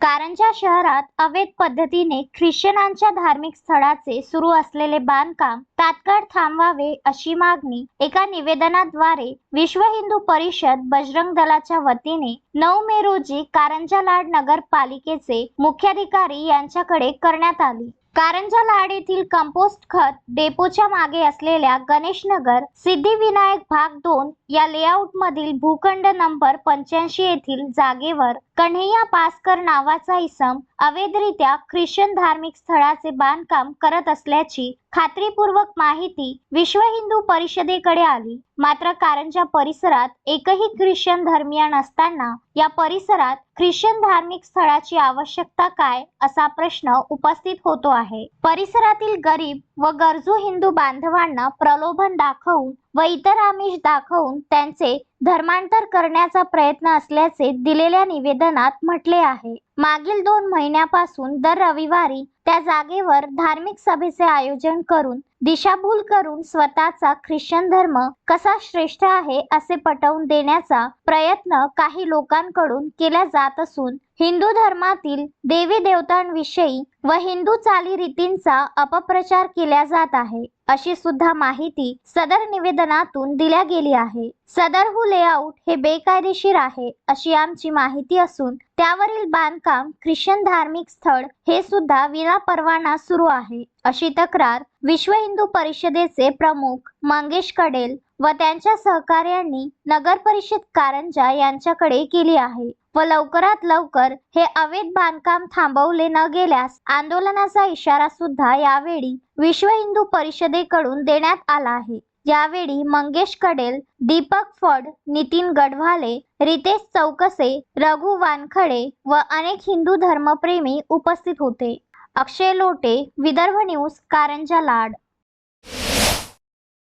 कारंजा शहरात अवैध पद्धतीने ख्रिश्चनांच्या धार्मिक स्थळाचे सुरू असलेले बांधकाम तात्काळ थांबवावे अशी मागणी एका निवेदनाद्वारे विश्व हिंदू परिषद बजरंग दलाच्या वतीने नऊ मे रोजी कारंजा लाड नगरपालिकेचे मुख्याधिकारी यांच्याकडे करण्यात आली. कारंजा लाड येथील कंपोस्ट खत डेपोच्या मागे असलेल्या गणेशनगर सिद्धिविनायक भाग दोन या लेआउट मधील भूखंड नंबर पंच्याऐंशी येथील जागेवर कन्हैया पासकर नावाचा इसम अवैधरित्या ख्रिश्चन धार्मिक स्थळाचे बांधकाम करत असल्याची खात्रीपूर्वक माहिती विश्व हिंदू परिषदेकडे आली. मात्र कारंजा परिसरात एकही ख्रिश्चन धर्मीय नसताना या परिसरात ख्रिश्चन धार्मिक स्थळाची आवश्यकता काय असा प्रश्न उपस्थित होतो आहे. परिसरातील गरीब व गरजू हिंदू बांधवांना प्रलोभन दाखवून व इतर आमिष दाखवून त्यांचे धर्मांतर करण्याचा प्रयत्न असल्याचे दिलेल्या निवेदनात म्हटले आहे. मागील दोन महिन्यापासून दर रविवारी त्या जागेवर धार्मिक सभेचे आयोजन करून दिशाभूल करून स्वतःचा ख्रिश्चन धर्म कसा श्रेष्ठ आहे असे पटवून देण्याचा प्रयत्न काही लोकांकडून केला जात असून हिंदू धर्मातील देवी देवतांविषयी व हिंदू चालीरीतींचा अपप्रचार केला जात आहे अशी सुद्धा माहिती सदर निवेदनातून दिल्या गेली आहे. सदर हु लेआउट हे बेकायदेशीर आहे अशी आमची माहिती असून त्यावरील बांधकाम ख्रिश्चन धार्मिक स्थळ हे सुद्धा विना परवाना सुरू आहे अशी तक्रार विश्व हिंदू परिषदेचे प्रमुख मंगेश कडेल व त्यांच्या सहकार्यांनी नगर परिषद कारंजा यांच्याकडे केली आहे. व लवकरात लवकर हे अवैध बांधकाम थांबवले न गेल्यास आंदोलनाचा इशारा सुद्धा यावेळी विश्व हिंदू परिषदेकडून देण्यात आला आहे. यावेळी मंगेश कडेल दीपक फड नितीन गढवाले रितेश चौकसे रघु वानखडे व अनेक हिंदू धर्मप्रेमी उपस्थित होते. अक्षय लोटे विदर्भ न्यूज कारंजा लाड.